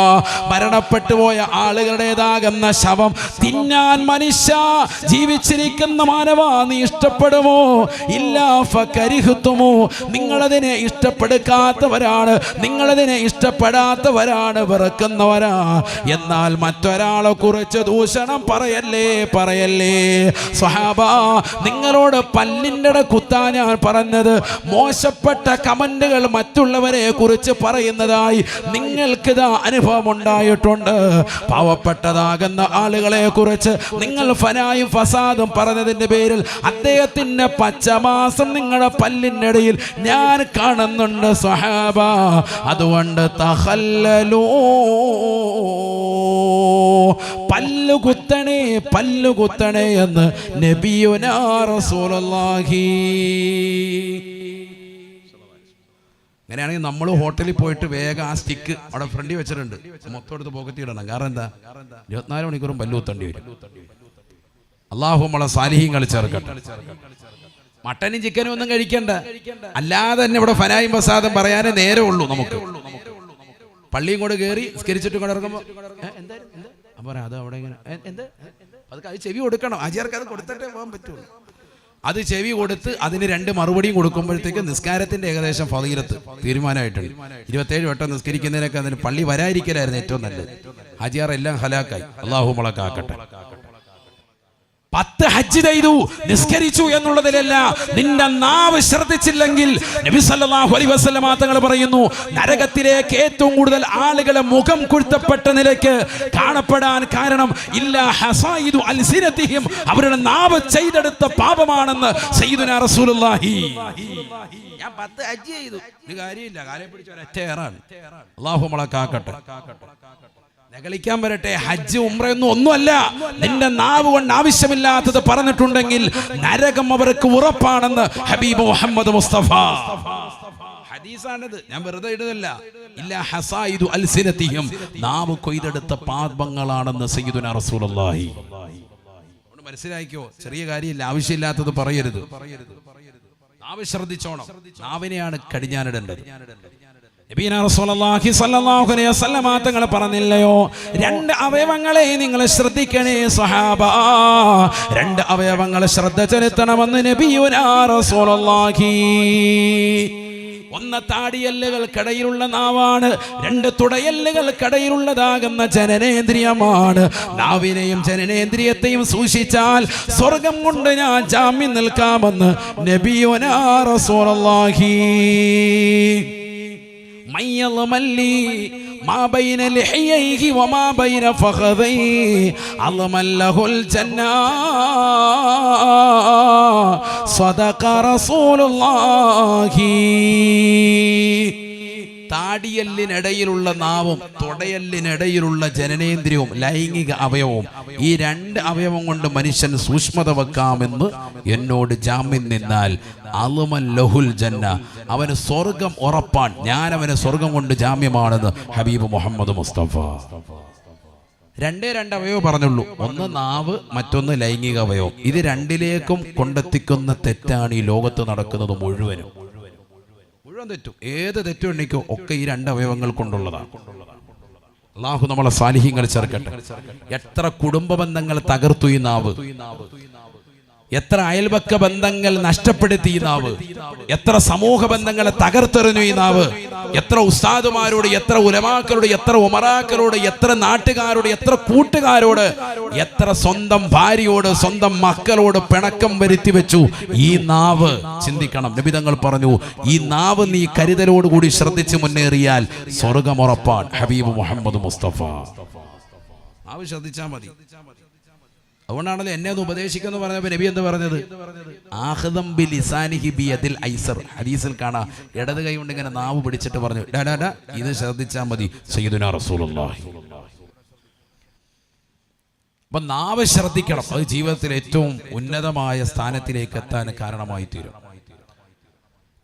മരണപ്പെട്ടു പോയ ആളുകളുടേതാകുന്ന ശവം തിന്നാൻ മനുഷ്യ ജീവിച്ചിരിക്കുന്ന മാനവ നീ ഇഷ്ടപ്പെടുമോ? ഇല്ല ഫകരിഹുത്തുമോ നിങ്ങളതിനെ ഇഷ്ടപ്പെടുക്കാത്തവരാണ്. നിങ്ങളതിനെ ഇഷ്ടപ്പെടാത്തവരാണ് വെറുക്കുന്നവരാ. എന്നാൽ മറ്റൊരാളെ കുറിച്ച് ദൂഷണം പറയല്ലേ പറയല്ലേ? സ്വഹാബ നിങ്ങളോട് പല്ലിന്റെ കുത്താൻ ഞാൻ പറഞ്ഞത് മോശപ്പെട്ട കമന്റുകൾ മറ്റുള്ളവരെ കുറിച്ച് പറയുന്നതായി നിങ്ങൾക്കിതാ അനുഭവം ഉണ്ടായിട്ടുണ്ട്. പാവപ്പെട്ടതാകുന്ന ആളുകളെ കുറിച്ച് നിങ്ങൾ ഫനായും ഫസാദും പറഞ്ഞതിന്റെ പേരിൽ അദ്ദേഹത്തിന്റെ പച്ചമാസം നിങ്ങളുടെ പല്ലിനിടയിൽ ഞാൻ കാണുന്നുണ്ട് സഹാബ. അതുകൊണ്ട് തഹല്ലലോ. പല്ലു കുത്തണേ പല്ലു കുത്തണേ എന്ന് നബിയുനാ റസൂലുള്ളാഹി. അങ്ങനെയാണെങ്കിൽ നമ്മൾ ഹോട്ടലിൽ പോയിട്ട് വേഗം ആ സ്റ്റിക്ക് അവിടെ ഫ്രണ്ടിൽ വെച്ചിട്ടുണ്ട്. മൊത്തം എടുത്ത് പോക്കറ്റി ഇടണം. കാരണം എന്താ? ഇരുപത്തിനാല് മണിക്കൂറും പല്ലുത്തണ്ടി വരും. അള്ളാഹു നമ്മളെ സാലിഹ്യങ്ങൾ ചേർക്കട്ടെ മട്ടനും ചിക്കനും ഒന്നും കഴിക്കണ്ട. അല്ലാതെ തന്നെ ഇവിടെ ഫനായും പ്രസാദം പറയാനേ നേരെ ഉള്ളൂ നമുക്ക്. പള്ളിയും കൂടെ കയറി സ്കരിച്ചിട്ട് കൂടെ ഇറങ്ങുമ്പോൾ അപ്പൊ അത് അവിടെ ഇങ്ങനെ "എ, എന്ത്? അത് അത് ചെവി കൊടുക്കണം. അജിയർക്ക് അത് കൊടുത്തിട്ടേ പോകാൻ പറ്റുള്ളൂ. അത് ചെവി കൊടുത്ത് അതിന് രണ്ട് മറുപടിയും കൊടുക്കുമ്പോഴത്തേക്ക് നിസ്കാരത്തിന്റെ ഏകദേശം ഫതീലത്ത് തീരുമാനമായിട്ടുണ്ട്. ഇരുപത്തേഴ് വട്ടം നിസ്കരിക്കുന്നതിനൊക്കെ അതിന് പള്ളി വരാതിരിക്കലായിരുന്നു ഏറ്റവും നല്ലത്. ഹാജിയാർ എല്ലാം ഹലാക്കായി. അള്ളാഹു മുളക്കാക്കട്ടെ. പത്ത് ഹജ്ജ് ചെയ്തു നിസ്കരിച്ചു എന്നുള്ളതിലല്ല. നിന്റെ നാവ് ശ്രദ്ധിച്ചില്ലെങ്കിൽ നബി സല്ലല്ലാഹു അലൈഹി വസല്ലമ തങ്ങൾ പറയുന്നു നരകത്തിലേക്ക് ഏറ്റവും കൂടുതൽ ആളുകളെ മുഖം കുഴ്ത്തപ്പെട്ട നിലയ്ക്ക് കാണപ്പെടാൻ കാരണം ഇല്ല ഹസായിദു അൽസിനത്തിഹിം അവരുടെ നാവ് ചെയ്തെടുത്ത പാപമാണെന്ന് സയ്യിദുനാ റസൂലുള്ളാഹി. ഞാൻ പത്ത് ഹജ്ജ് ചെയ്തു. ഒരു കാര്യമില്ല കാലെ പിടിച്ച ഒരൊറ്റ ഏറാണ്. അള്ളാഹു നമ്മളെ കാക്കട്ടെ. നകളിക്കാൻ വരട്ടെ. ഹജ്ജ് ഉംറയൊന്നും ഒന്നുമല്ല. നിന്റെ നാവ് കൊണ്ട് ആവശ്യമില്ലാത്തത് പറഞ്ഞിട്ടുണ്ടെങ്കിൽ നരകം അവർക്ക് ഉറപ്പാണെന്ന് ഹബീബ് മുഹമ്മദ് മുസ്തഫ. ഹദീസാണിത്. ഞാൻ വെറുതെ ഇടുന്നില്ല ഇല്ല ഹസായിദു അൽസിനത്തിഹിം. നാവ് കൊയ്തെടുത്ത പാപങ്ങളാണെന്ന് സയ്യിദുന റസൂലുള്ളാഹി. മനസ്സിലാക്കിയോ ചെറിയ കാര്യമില്ല. ആവശ്യമില്ലാത്തത് പറയരുത്. നാവ് ശ്രദ്ധിച്ചോണം. നാവിനെയാണ് കടിഞ്ഞാനിടേണ്ടത്. തങ്ങൾ പറഞ്ഞില്ലയോ? രണ്ട് അവയവങ്ങളെ നിങ്ങൾ ശ്രദ്ധിക്കണേ സഹാബ. രണ്ട് അവയവങ്ങൾ ശ്രദ്ധ ചെലുത്തണമെന്ന് നബിയുനാഹി ഒന്ന് താടിയല്ലുകൾക്കിടയിലുള്ള നാവാണ് രണ്ട് തുടയല്ലുകൾക്കിടയിലുള്ളതാകുന്ന ജനനേന്ദ്രിയമാണ്. നാവിനെയും ജനനേന്ദ്രിയത്തെയും സൂക്ഷിച്ചാൽ സ്വർഗം കൊണ്ട് ഞാൻ ജാമ്യം നിൽക്കാമെന്ന് നബിയോനാ من يضمن لي ما بين لحييه وما بين فخذيه أضمن له الجنة صدق رسول الله താടിയല്ലിനിടയിലുള്ള നാവും തുടയല്ലിനിടയിലുള്ള ജനനേന്ദ്രിയവും ലൈംഗിക അവയവവും ഈ രണ്ട് അവയവം കൊണ്ട് മനുഷ്യൻ സൂക്ഷ്മത വെക്കാമെന്ന് എന്നോട് ജാമ്യം നിന്നാൽ ലഹുൽ ജന്ന. അവന് സ്വർഗം ഉറപ്പാൻ ഞാൻ അവന് സ്വർഗം കൊണ്ട് ജാമ്യമാണെന്ന് ഹബീബ് മുഹമ്മദ് മുസ്തഫ. രണ്ടേ രണ്ട് അവയവം പറഞ്ഞുള്ളൂ. ഒന്ന് നാവ് മറ്റൊന്ന് ലൈംഗിക അവയവം ഇത് രണ്ടിലേക്കും കൊണ്ടെത്തിക്കുന്ന തെറ്റാണ് ഈ ലോകത്ത് നടക്കുന്നത് മുഴുവനും. മുഴുവൻ തെറ്റും. ഏത് തെറ്റും എണ്ണിക്കോ ഒക്കെ ഈ രണ്ട് അവയവങ്ങൾ കൊണ്ടുള്ളതാണ്. അള്ളാഹു നമ്മളെ സാലിഹ്യങ്ങൾ ചേർക്കട്ടെ. എത്ര കുടുംബ ബന്ധങ്ങൾ തകർത്തു ഈ നാവ്. എത്ര അയൽവക്ക ബന്ധങ്ങൾ നഷ്ടപ്പെടുത്തി ഈ നാവ്? എത്ര സമൂഹ ബന്ധങ്ങളെ തകർത്തെറിഞ്ഞു ഈ നാവ്? എത്ര ഉസ്താദുമാരോട് എത്ര ഉലമാക്കളോട് എത്ര ഉമറാക്കളോട് എത്ര നാട്ടുകാരോട് എത്ര കൂട്ടുകാരോട് എത്ര സ്വന്തം ഭാര്യയോട് സ്വന്തം മക്കളോട് പിണക്കം വരുത്തി വെച്ചു ഈ നാവ്? ചിന്തിക്കണം. നിബിതങ്ങൾ പറഞ്ഞു ഈ നാവ് നീ കരുതലോടുകൂടി ശ്രദ്ധിച്ച് മുന്നേറിയാൽ സ്വർഗമുറപ്പാൻ ഹബീബ് മുഹമ്മദ് മുസ്തഫ. നാവ് ശ്രദ്ധിച്ചാൽ മതി. അതുകൊണ്ടാണല്ലോ എന്നെ ഒന്ന് ഉപദേശിക്കുന്നു പറഞ്ഞപ്പോൾ നബി എന്ത് പറഞ്ഞത്? ആഹ്ദം ബി ലിസാനിഹി ബി അതിൽ ഐസർ. ഹദീസിൽ കാണാ. ഇടത് കൈ കൊണ്ട് ഇങ്ങനെ നാവ് പിടിച്ചിട്ട് പറഞ്ഞു ഡാ ഇത് ശ്രദ്ധിച്ചാൽ മതി സയ്യിദുനാ റസൂലുള്ളാഹി. അപ്പൊ നാവ് ശ്രദ്ധിക്കണം. അത് ജീവിതത്തിൽ ഏറ്റവും ഉന്നതമായ സ്ഥാനത്തിലേക്ക് എത്താൻ കാരണമായി തീരും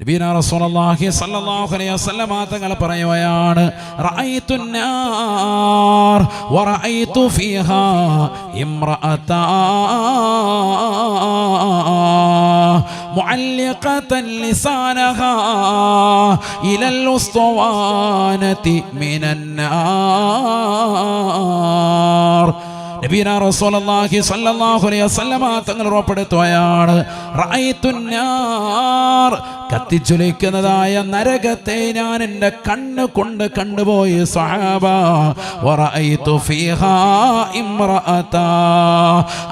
നബീന റസൂലുള്ളാഹി സ്വല്ലല്ലാഹു അലൈഹി വസല്ലമ തങ്ങൾ പറയുകയാണ് റഅയ്തു നാർ വറഅയ്തു ഫീഹാ ഇംറഅതാ معلقة لسانها إلى الأسطوانة من النار റസൂലുള്ളാഹി സ്വല്ലല്ലാഹു അലൈഹി വസല്ലമ തങ്ങൾ ഉറപ്പെടുത്തുകയാണ്. കത്തിച്ചുലിക്കുന്നതായ നരകത്തെ ഞാൻ എന്റെ കണ്ണ് കൊണ്ട് കണ്ടുപോയി സഹാബ. ഫീഹാ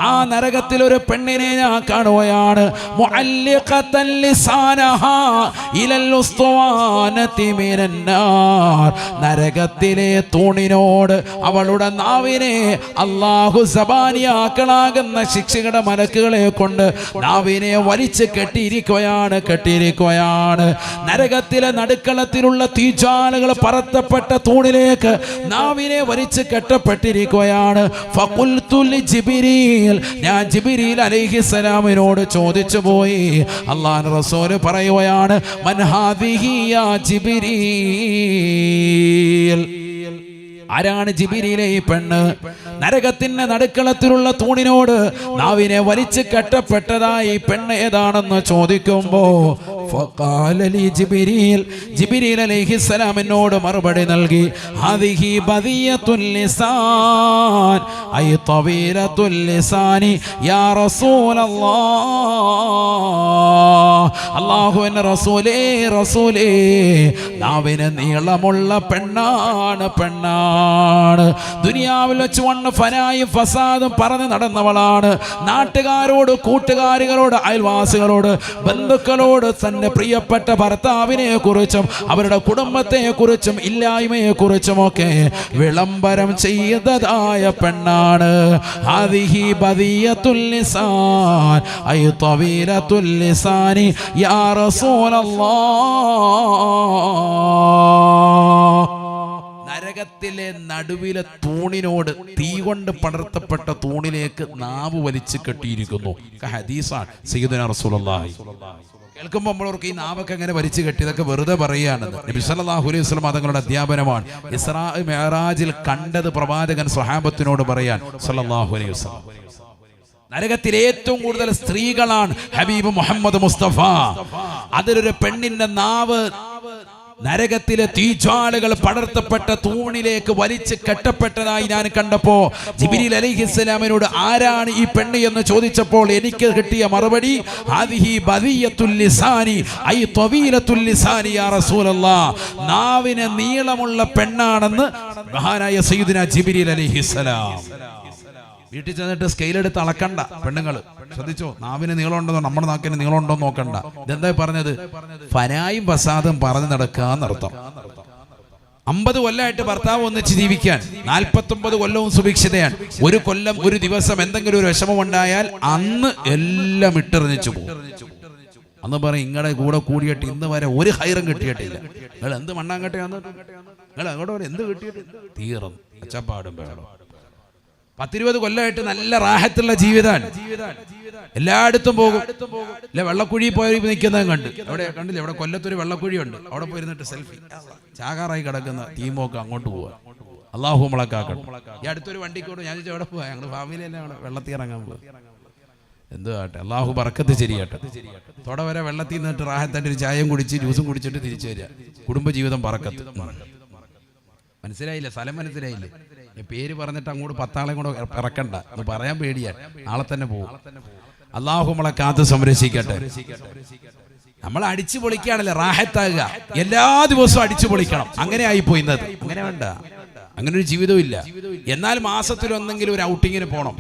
ആ നരകത്തിൽ ഒരു പെണ്ണിനെ ഞാൻ കാണുകയാണ്. ലിസാനഹാ ഇലൽ മിനന്നാർ നരകത്തിലെ തൂണിനോട് അവളുടെ നാവിനെ അള്ളാഹു സബാനിയാക്കളാകുന്ന ശിക്ഷയുടെ മലക്കുകളെ കൊണ്ട് നാവിനെ വലിച്ച് കെട്ടിയിരിക്കുകയാണ് കെട്ടിയിരിക്കുകയാണ്. നരകത്തിലെ നടുക്കളത്തിലുള്ള തീജാലകൾ പറത്തപ്പെട്ട തൂണിലേക്ക് നാവിനെ വലിച്ച് കെട്ടപ്പെട്ടിരിക്കുകയാണ്. ലിജിബ്രീൽ ഞാൻ സലാമിനോട് അലൈഹിസ്സലാമിനോട് ചോദിച്ചു പോയി. അള്ളാൻ റസോൽ പറയുകയാണ് മൻ ജിബിരി യാ ജിബ്രീൽ. ആരാണ് ജിബിരിയിലെ ഈ പെണ്ണ്? നരകത്തിന്റെ നടുക്കളത്തിലുള്ള തൂണിനോട് നാവിനെ വലിച്ചു കെട്ടപ്പെട്ടതായി പെണ്ണ് ഏതാണെന്ന് ചോദിക്കുമ്പോ എന്നോട് മറുപടി നൽകി ബദിയത്തുൽ ലിസാനി യാ റസൂലല്ലാഹ് റസൂലേ റസൂലേ നീളമുള്ള പെണ്ണാണ് പെണ്ണാണ്. ദുനിയാവിൽ വെച്ച് വണ്ണ് ഫനായും ഫസാദും പറഞ്ഞു നടന്നവളാണ്. നാട്ടുകാരോട് കൂട്ടുകാരികളോട് അയൽവാസികളോട് ബന്ധുക്കളോട് തന്റെ പ്രിയപ്പെട്ട ഭർത്താവിനെ കുറിച്ചും അവരുടെ കുടുംബത്തെ കുറിച്ചും ഇല്ലായ്മയെ കുറിച്ചും ഒക്കെ വിളംബരം ചെയ്തതായ പെണ്ണാണ് യാ റസൂലല്ലാഹ്. നരകത്തിലെ നടുവിലെ തൂണിനോട് തീ കൊണ്ട് പടർത്തപ്പെട്ട തൂണിലേക്ക് നാവ് വലിച്ചു കെട്ടിയിരിക്കുന്നു. ഹദീസാണ് സീദന റസൂലുള്ളാഹി. കേൾക്കുമ്പോൾ നമ്മളവർക്ക് ഈ നാവൊക്കെ എങ്ങനെ വലിച്ചു കെട്ടി? ഇതൊക്കെ വെറുതെ പറയുകയാണെന്ന്. നബി സല്ലല്ലാഹു അലൈഹി വസല്ലം തങ്ങളുടെ അധ്യാപനമാണ്. ഇസ്രാ മെഹറാജിൽ കണ്ടത് പ്രവാചകൻ സ്വഹാബത്തിനോട് പറയാൻ സല്ലല്ലാഹു അലൈഹി വസല്ലം. നരകത്തിൽ ഏറ്റവും കൂടുതൽ സ്ത്രീകളാണ് ഹബീബ് മുഹമ്മദ് മുസ്തഫ. അതിലൊരു പെണ്ണിന്റെ നാവ് നരകത്തിലെ തീജ്വാലകൾ പടർത്തപ്പെട്ട തൂണിലേക്ക് വലിച്ച് കെട്ടപ്പെട്ടതായി ഞാൻ കണ്ടപ്പോ ജിബിരിൽ അലിഹിസ്ലാമിനോട് ആരാണ് ഈ പെണ്ണ് എന്ന് ചോദിച്ചപ്പോൾ എനിക്ക് കിട്ടിയ മറുപടി നാവിന് നീളമുള്ള പെണ്ണാണെന്ന് മഹാനായ സയ്യിദിന ജിബിരിൽ അലിഹിസ്സലാം. വീട്ടിൽ ചെന്നിട്ട് സ്കെയിൽ എടുത്ത് അളക്കണ്ട. പെണ്ണുങ്ങൾ ശ്രദ്ധിച്ചോ? നാവിന് നീളമുണ്ടോ നമ്മുടെ നാക്കിന് നീളമുണ്ടോ നോക്കണ്ട. ഇതെന്താ പറഞ്ഞത്? ഫനായും പ്രസാദും പറഞ്ഞു നടക്കാന്നർത്ഥം അമ്പത് കൊല്ലമായിട്ട് ഭർത്താവ് ഒന്നിച്ച് ജീവിക്കാൻ നാൽപ്പത്തൊമ്പത് കൊല്ലവും സുഭിക്ഷിതയാണ്. ഒരു കൊല്ലം ഒരു ദിവസം എന്തെങ്കിലും ഒരു വിഷമം ഉണ്ടായാൽ അന്ന് എല്ലാം ഇട്ടെറിഞ്ഞു പോകും. അന്ന് പറയും ഇങ്ങടെ കൂടെ കൂടിയിട്ട് ഇന്ന് വരെ ഒരു ഹൈറും കിട്ടിയിട്ടില്ല. നിങ്ങൾ എന്ത് മണ്ണാങ്കട്ടയാന്ന്? നിങ്ങൾ അങ്ങോട്ട് എന്ത് കിട്ടിയിട്ട്? തീർന്നു. അച്ചപ്പാടും വേണം. പത്തിരുപത് കൊല്ലമായിട്ട് നല്ല റാഹത്തുള്ള ജീവിതമാണ്. എല്ലായിടത്തും പോകും. അല്ലെ വെള്ളക്കുഴി പോയി നിൽക്കുന്നത് കണ്ട്. അവിടെ കണ്ടില്ല? അവിടെ കൊല്ലത്തൊരു വെള്ളക്കുഴി ഉണ്ട് അവിടെ പോയിരുന്നിട്ട് സെൽഫി. ചാകാറായി കിടക്കുന്ന തീമൊക്കെ അങ്ങോട്ട് പോവാ. അള്ളാഹു മുളക്കാക്കണം ഈ അടുത്തൊരു വണ്ടിക്കോട് ഞാൻ ചോദിച്ചു അവിടെ പോവാ? ഞങ്ങൾ ഫാമിലി തന്നെ അവിടെ? വെള്ളത്തിൽ ഇറങ്ങാൻ പോവാ. എന്ത് ആട്ടെ അള്ളാഹു പറക്കത്ത് ശരിയാട്ടെ. തൊട വരെ വെള്ളത്തിൽ നിന്നിട്ട് റാഹത്തായിട്ട് ഒരു ചായയും കുടിച്ച് ജ്യൂസും കുടിച്ചിട്ട് തിരിച്ചു വരിക കുടുംബജീവിതം പറക്കത്ത് മനസ്സിലായില്ലേ? സ്ഥലം മനസ്സിലായില്ലേ? പേര് പറഞ്ഞിട്ട് അങ്ങോട്ട് പത്താളെ കൂടെ ഇറക്കണ്ട. എന്ന് പറയാൻ പേടിയാ. നാളെ തന്നെ പോകും അള്ളാഹു നമ്മളെ കാത്ത് സംരക്ഷിക്കട്ടെ. നമ്മൾ അടിച്ചു പൊളിക്കുകയാണല്ലേ റാഹത്താകുക. എല്ലാ ദിവസവും അടിച്ചു പൊളിക്കണം. അങ്ങനെ ആയിപ്പോയി ഇന്നത്. അങ്ങനെ വേണ്ട. അങ്ങനെ ഒരു ജീവിതവും ഇല്ല. എന്നാൽ മാസത്തിൽ ഒന്നെങ്കിലും ഒരു ഔട്ടിങ്ങിന് പോകണം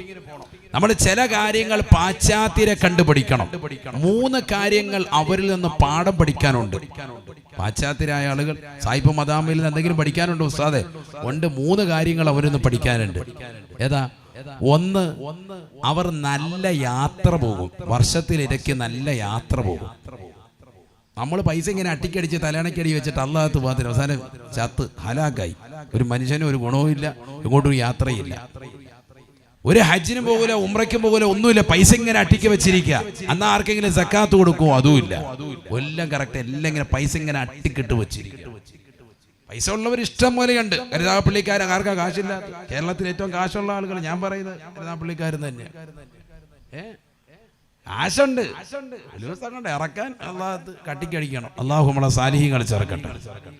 നമ്മൾ ചില കാര്യങ്ങൾ പാശ്ചാത്യരെ കണ്ടുപഠിക്കണം. മൂന്ന് കാര്യങ്ങൾ അവരിൽ നിന്ന് പാഠം പഠിക്കാനുണ്ട്. പാശ്ചാത്യരായ ആളുകൾ സായിപ്പ് മദാമിൽ നിന്ന് എന്തെങ്കിലും പഠിക്കാനുണ്ടോ ഉസ്താദെ? ഉണ്ട് മൂന്ന് കാര്യങ്ങൾ അവരിൽ നിന്ന് പഠിക്കാനുണ്ട്. ഏതാ? ഒന്ന് അവർ നല്ല യാത്ര പോകും. വർഷത്തിൽ ഇടയ്ക്ക് നല്ല യാത്ര പോകും. നമ്മൾ പൈസ ഇങ്ങനെ അട്ടിക്കടിച്ച് തലയണക്കടി വെച്ചിട്ട് അള്ളാഹത്ത് പോകാത്തിന് അവസാനം ചത്ത് ഹലാക്കായി. ഒരു മനുഷ്യനും ഒരു ഗുണവും ഇല്ല ഇങ്ങോട്ടും യാത്രയില്ല ഒരു ഹജ്ജിന് പോകൂല ഉമ്രയ്ക്കും പോകൂല ഒന്നുമില്ല. പൈസ ഇങ്ങനെ അട്ടിക്ക് വെച്ചിരിക്കുക. എന്നാ ആർക്കെങ്കിലും സക്കാത്ത് കൊടുക്കുമോ അതുമില്ല. എല്ലാം കറക്റ്റ് എല്ലാം ഇങ്ങനെ പൈസ ഇങ്ങനെ അട്ടിക്കിട്ട് വെച്ചിരിക്കുക. പൈസ ഉള്ളവർ ഇഷ്ടം പോലെയുണ്ട് കരുതാപ്പള്ളിക്കാർ ആർക്കാ കാശില്ല? കേരളത്തിൽ ഏറ്റവും കാശുള്ള ആളുകൾ ഞാൻ പറയുന്നത് കരുതാപ്പള്ളിക്കാരൻ തന്നെ കാശുണ്ട്. ഇറക്കാൻ അള്ളാഹ് കട്ടിക്കടിക്കണം അള്ളാഹു നമ്മളെ സാലിഹ്യങ്ങൾ ചേർക്കട്ടെ